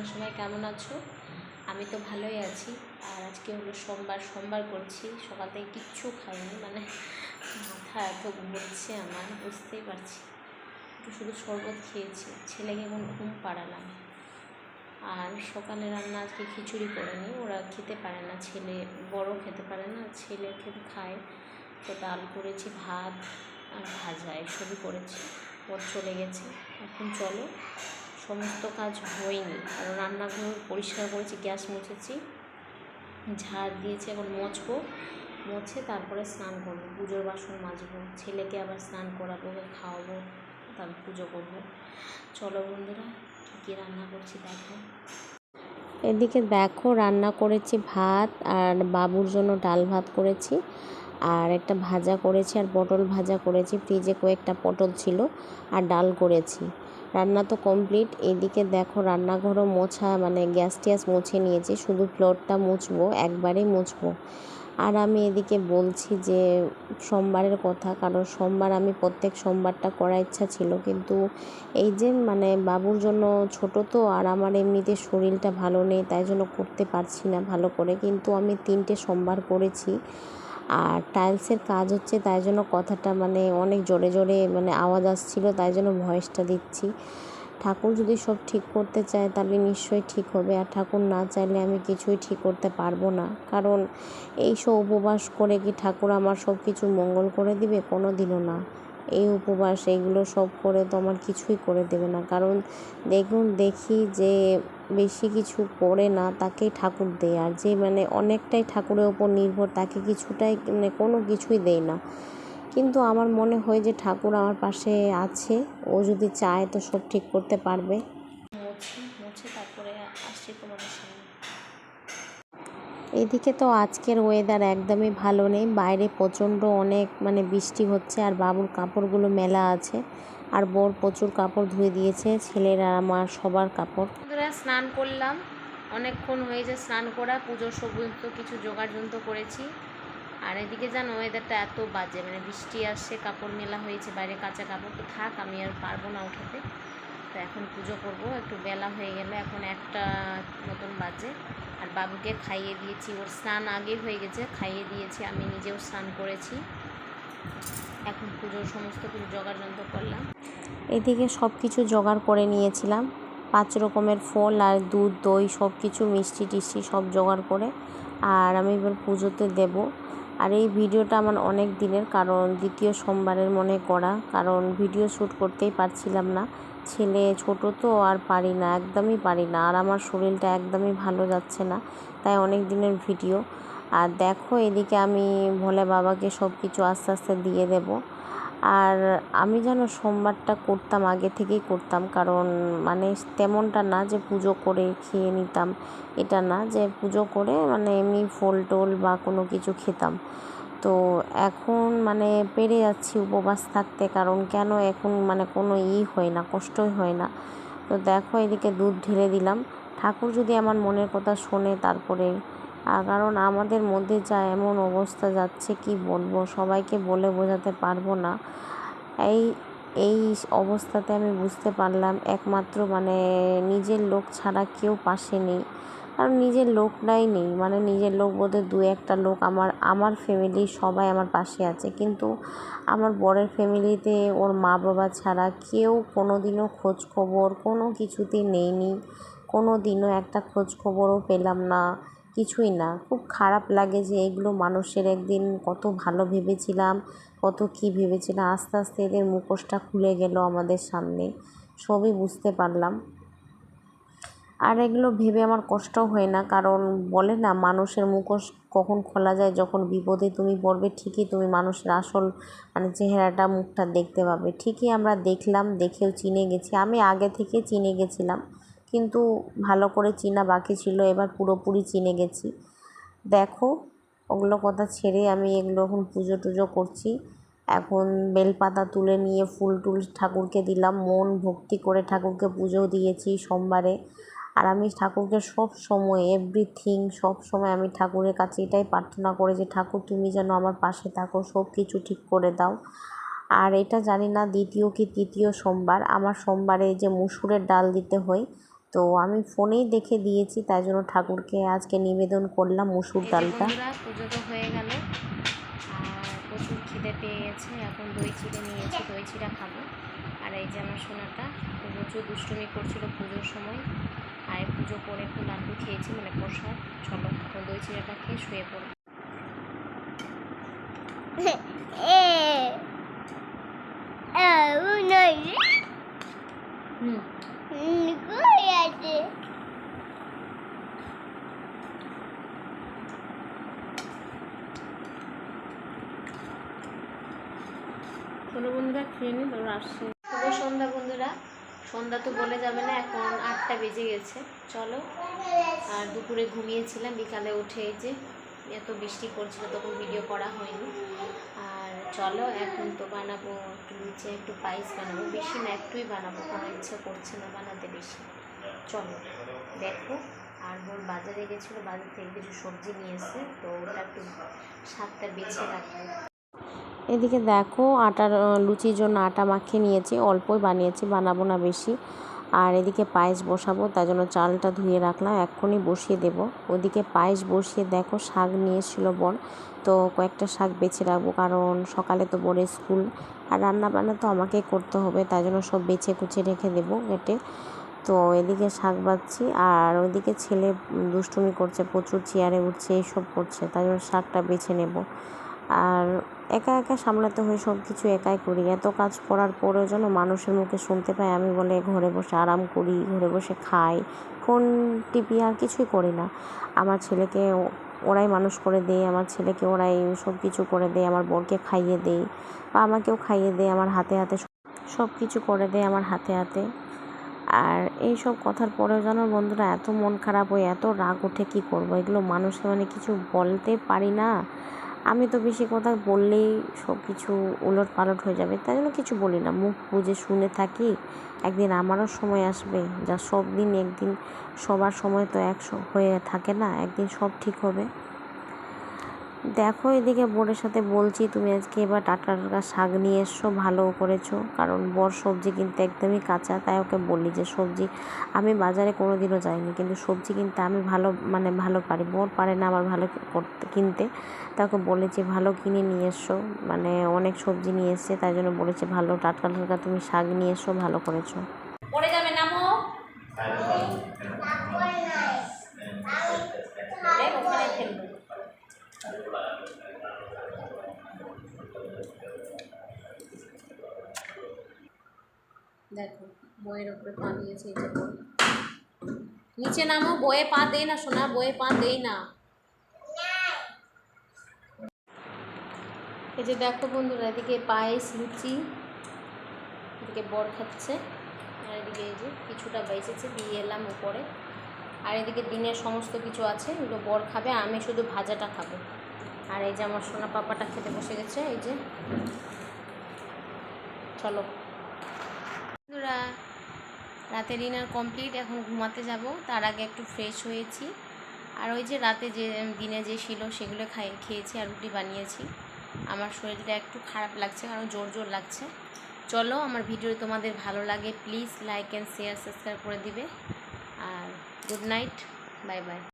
তোমরা সবাই কেমন আছো? আমি তো ভালোই আছি। আর আজকে হলো সোমবার সোমবার করছি। সকাল থেকে কিচ্ছু খাইনি মানে মাথা এত ঘুরছে আমার, বুঝতেই পারছি। একটু শুধু শরবত খেয়েছি। ছেলেকে এখন ঘুম পাড়ালাম। আর সকালে রান্না আজকে খিচুড়ি করে নিই ওরা খেতে পারে না, ছেলে বড় খেতে পারে না, ছেলে খেতে খায়। তো ডাল করেছি, ভাত আর ভাজা এসবই করেছি। ওর চলে গেছে। এখন চলো সমস্ত কাজ হয়নি। আর রান্নাঘর পরিষ্কার করেছি, গ্যাস মুছেছি, ঝাড় দিয়েছি, এখন মুছবো মুছে তারপরে স্নান করব, পুজোর বাসন মাজবো। ছেলেকে আবার স্নান করাবো, ওকে খাওয়াবো, তারপর পুজো করব। চলো বন্ধুরা, কী রান্না করছি দেখো। এদিকে দেখো রান্না করেছি ভাত আর বাবুর জন্য ডাল ভাত করেছি। আর একটা ভাজা করেছি আর পটল ভাজা করেছি। ফ্রিজে কয়েকটা পটল ছিল আর ডাল করেছি। রান্না তো কমপ্লিট এদিকে দেখো রান্নাঘরও মোছা মানে গ্যাস ট্যাস মুছে নিয়েছি, শুধু ফ্লোরটা মুছবো, একবারেই মুছবো। আর আমি এদিকে বলছি যে, সোমবারের কথা, কারণ সোমবার আমি প্রত্যেক সোমবারটা করার ইচ্ছা ছিল, কিন্তু এই যে মানে বাবুর জন্য ছোট তো, আর আমার এমনিতে শরীরটা ভালো নেই, তাই জন্য করতে পারছি না ভালো করে, কিন্তু আমি তিনটে সোমবার করেছি। আর টাইলসের কাজ হচ্ছে, তাই জন্য কথাটা মানে অনেক জোরে জোরে মানে আওয়াজ আসছিল, তাই জন্য ভয়েসটা দিচ্ছি। ঠাকুর যদি সব ঠিক করতে চায় তাহলে নিশ্চয়ই ঠিক হবে, আর ঠাকুর না চাইলে আমি কিছুই ঠিক করতে পারব না। কারণ এই সব উপবাস করে কি ঠাকুর আমার সব কিছু মঙ্গল করে দিবে? কোনো দিনও না। এই উপবাস এগুলো সব করে তো আমার কিছুই করে দেবে না। কারণ দেখুন, দেখি যে বেশি কিছু করে না, তাকেই ঠাকুর দেয়। আর যে মানে অনেকটাই ঠাকুরের ওপর নির্ভর, তাকে কিছুটাই মানে কোনো কিছুই দেয় না। কিন্তু আমার মনে হয় যে ঠাকুর আমার পাশে আছে, ও যদি চায় তো সব ঠিক করতে পারবে মুছে মুছে তারপরে আসছি তোমাদের সামনে এদিকে তো আজকের ওয়েদার একদমই ভালো নেই। বাইরে প্রচণ্ড অনেক মানে বৃষ্টি হচ্ছে আর বাবুর কাপড়গুলো মেলা আছে। আর বোর প্রচুর কাপড় ধুয়ে দিয়েছে, ছেলের আমার সবার কাপড়। স্নান করলাম। অনেকক্ষণ হয়েছে স্নান করা পুজোর সমস্ত কিছু জোগাড় যন্ত্র করেছি। আর এদিকে জানো ওয়েদারটা এত বাজে মানে বৃষ্টি আসছে, কাপড় মেলা হয়েছে, বাইরে কাঁচা কাপড়। তো থাক, আমি আর পারব না উঠাতে। তো এখন পুজো করব। একটু বেলা হয়ে গেলে এখন একটা মতন বাজে। আর বাবুকে খাইয়ে দিয়েছি। ওর স্নান আগে হয়ে গেছে। খাইয়ে দিয়েছি। আমি নিজেও স্নান করেছি। এখন পুজোর সমস্ত কিছু জোগাড় যন্ত্র করলাম। এদিকে সব কিছু জোগাড় করে নিয়েছিলাম। পাঁচ রকমের ফল আর দুধ, দই সব কিছু মিষ্টি টিষ্টি সব জোগাড় করে। আর আমি এবার পুজোতে দেব। আর এই ভিডিওটা আমার অনেক দিনের, কারণ দ্বিতীয় সোমবারের মনে করা। কারণ ভিডিও শ্যুট করতেই পারছিলাম না। ছেলে, ছোট তো আর পারি না, একদমই পারি না। আর আমার শরীরটা একদমই ভালো যাচ্ছে না, তাই অনেক দিনের ভিডিও। আর দেখো, এদিকে আমি ভোলে বাবাকে সব কিছু আস্তে আস্তে দিয়ে দেব। আর আমি যেন সোমবারটা করতাম, আগে থেকেই করতাম, কারণ মানে তেমনটা না যে পুজো করে খেয়ে নিতাম। এটা না যে পুজো করে মানে এমনি ফল টোল বা কোনো কিছু খেতাম। তো এখন মানে পেরে যাচ্ছি উপবাস থাকতে, কারণ কেন এখন মানে কোনো ই হয় না, কষ্টই হয় না। তো দেখো এদিকে দুধ ঢেলে দিলাম। ঠাকুর যদি আমার মনের কথা শোনে তারপরে। আর কারণ আমাদের মধ্যে যা এমন অবস্থা যাচ্ছে, কি বলব? সবাইকে বলে বোঝাতে পারব না। এই এই অবস্থাতে আমি বুঝতে পারলাম, একমাত্র মানে নিজের লোক ছাড়া কেউ পাশে নেই। কারণ নিজের লোকটাই নেই। মানে নিজের লোক বলতে দু একটা লোক আমার আমার ফ্যামিলি সবাই আমার পাশে আছে। কিন্তু আমার বরের ফ্যামিলিতে ওর মা বাবা ছাড়া কেউ কোনো দিনও খোঁজ খবর কোনো কিছুতেই নেয়নি কোনো দিনও একটা খোঁজ খবরও পেলাম না। কিছুই না। খুব খারাপ লাগে যে এগুলো মানুষের একদিন কত ভালো ভেবেছিলাম, কত কী ভেবেছিলাম। আস্তে আস্তে এদের মুখোশটা খুলে গেল আমাদের সামনে। সবই বুঝতে পারলাম। আর এগুলো ভেবে আমার কষ্টও হয় না। কারণ বলে না, মানুষের মুখোশ কখন খোলা যায়? যখন বিপদে তুমি পড়বে, ঠিকই তুমি মানুষের আসল মানে চেহারাটা, মুখটা দেখতে পাবে। ঠিকই আমরা দেখলাম, দেখেও চিনে গেছি। আমি আগে থেকে চিনে গেছিলাম। কিন্তু ভালো করে চিনা বাকি ছিল, এবার পুরোপুরি চিনে গেছি। দেখো, ওগুলো কথা ছেড়ে আমি এগুলো এখন পুজো টুজো করছি। এখন বেলপাতা তুলে নিয়ে ফুল টুল ঠাকুরকে দিলাম। মন ভক্তি করে ঠাকুরকে পুজো দিয়েছি সোমবারে। আর আমি ঠাকুরকে সব সময় এভরিথিং সব সময় আমি ঠাকুরের কাছে এটাই প্রার্থনা করে যে, ঠাকুর, তুমি যেন আমার পাশে থাকো, সব কিছু ঠিক করে দাও। আর এটা জানি না দ্বিতীয় কি তৃতীয় সোমবার। আমার সোমবারে যে মুসুরের ডাল দিতে হয়, তো আমি ফোনেই দেখে দিয়েছি, তাই জন্য ঠাকুরকে আজকে নিবেদন করলাম মুসুর ডালটা। পুজো তো হয়ে গেল। প্রচুর খিদে পেয়ে এখন দই চিড়ে নিয়েছি, দই চিড়া খাব। আর এই যে আমার সোনাটা প্রচুর দুষ্টুমি করছিল পুজোর সময়। আর পুজো করে একটু লাড্ডু খেয়েছি মানে প্রসাদ। চলো এখন দই চিড়াটা খেয়ে শুয়ে পড়ব চলো বন্ধুরা খেয়ে নিই তারপর আসছে। শুভ সন্ধ্যা সন্ধ্যা তো বলে যাবে না, এখন আটটা বেজে গেছে। চলো, আর দুপুরে ঘুমিয়েছিলাম, বিকালে উঠে যে এত বৃষ্টি পড়ছিল, তখন ভিডিও করা হয়নি। আর চলো, এখন তো বানাবো একটু নিচে একটু পায়েস বানাবো। বেশি না, একটুই বানাবো, কোনো ইচ্ছে করছে না বানাতে বেশি। চলো, দেখো, আর বোন বাজারে গেছিল, বাজার থেকে কিছু সবজি নিয়ে এসে তো ওটা একটু শাকটা বেছে রাখব। এদিকে দেখো, আটার লুচির জন্য আটা মাখিয়ে নিয়েছি, অল্পই বানিয়েছি, বানাবো না বেশি। আর এদিকে পায়েস বসাবো, তার জন্য চালটা ধুয়ে রাখলাম, এক্ষুনি বসিয়ে দেব। ওদিকে পায়েস বসিয়ে দেখো, শাক নিয়ে এসেছিল বর, তো কয়েকটা শাক বেছে রাখব, কারণ সকালে তো বড় স্কুল, আর রান্না বান্না তো আমাকেই করতে হবে তাই জন্য সব বেছে কুচে রেখে দেবো কেটে তো এদিকে শাক বাচ্ছি আর ওইদিকে ছেলে দুষ্টুমি করছে, প্রচুর চেয়ারে উঠছে, এইসব করছে তাই জন্য শাকটা বেছে নেব। আর একা একা সামলাতে হয় সব কিছু একাই করি। এত কাজ করার পরেও যেন মানুষের মুখে শুনতে পাই, আমি বলে ঘরে বসে আরাম করি, ঘরে বসে খাই, ফোন টিপি আর কিছুই করি না। আমার ছেলেকে ওরাই মানুষ করে দেয়, আমার ছেলেকে ওরাই সব কিছু করে দেয়, আমার বোনকে খাইয়ে দেয় বা আমাকেও খাইয়ে দেয়, আমার হাতে হাতে সব কিছু করে দেয় আমার হাতে হাতে। আর এই সব কথার পরেও যেন বন্ধুরা এত মন খারাপ হয়ে, এত রাগ ওঠে কী করব? এগুলো মানুষকে মানে কিছু বলতে পারি না। আমি তো বেশি কথা বললেই সব কিছু উলট পালট হয়ে যাবে, তাই জন্য কিছু বলি না। মুখ বুঝে শুনে থাকি, একদিন আমারও সময় আসবে, যা সব দিন একদিন সবার সময় তো এক হয়ে থাকে না, একদিন সব ঠিক হবে। দেখো এদিকে বোনের সাথে বলছি তুমি আজকে এবার টাটকা টাটকা শাক নিয়ে এসছো ভালো করেছ। কারণ বর সবজি কিনতে একদমই কাঁচা তাই ওকে বললি যে সবজি আমি বাজারে কোনো দিনও যাইনি কিন্তু সবজি কিনতে আমি ভালো মানে ভালো পারি। বর পারে না আমার ভালো করতে কিনতে। তাকে বলেছি ভালো কিনে নিয়ে এসো। মানে অনেক সবজি নিয়ে এসছে তাই জন্য বলেছে ভালো টাটকা টাটকা তুমি শাক নিয়ে এসো ভালো করেছ। পড়ে যাবে নামো দেখো, বইয়ের উপরে পা দিয়েছে এই যে বই নিচে নামো বয়ে পা দেই না, সোনা বয়ে পা দেই না। এই যে দেখো বন্ধুরা, এদিকে পায়েস, লুচি, এদিকে বর খাচ্ছে, আর এদিকে এই যে কিছুটা বেঁচেছে দিয়ে এলাম উপরে। আর এদিকে দিনের সমস্ত কিছু আছে, এগুলো বর খাবে, আমি শুধু ভাজাটা খাব। আর এই যে আমার সোনা পাপাটা খেতে বসে গেছে, এই যে। চলো। বন্ধুরা রাতে ডিনার কমপ্লিট এখন ঘুমাতে যাব। তার আগে একটু ফ্রেশ হয়েছি। আর ওই যে রাতে যে দিনে যে ছিল সেগুলো খাই, খেয়েছি আর রুটি বানিয়েছি। আমার শরীরটা একটু খারাপ লাগছে, কারণ জোর জোর লাগছে। চলো, আমার ভিডিও তোমাদের ভালো লাগে please like and share subscribe করে দিবে। আর গুড নাইট বাই বাই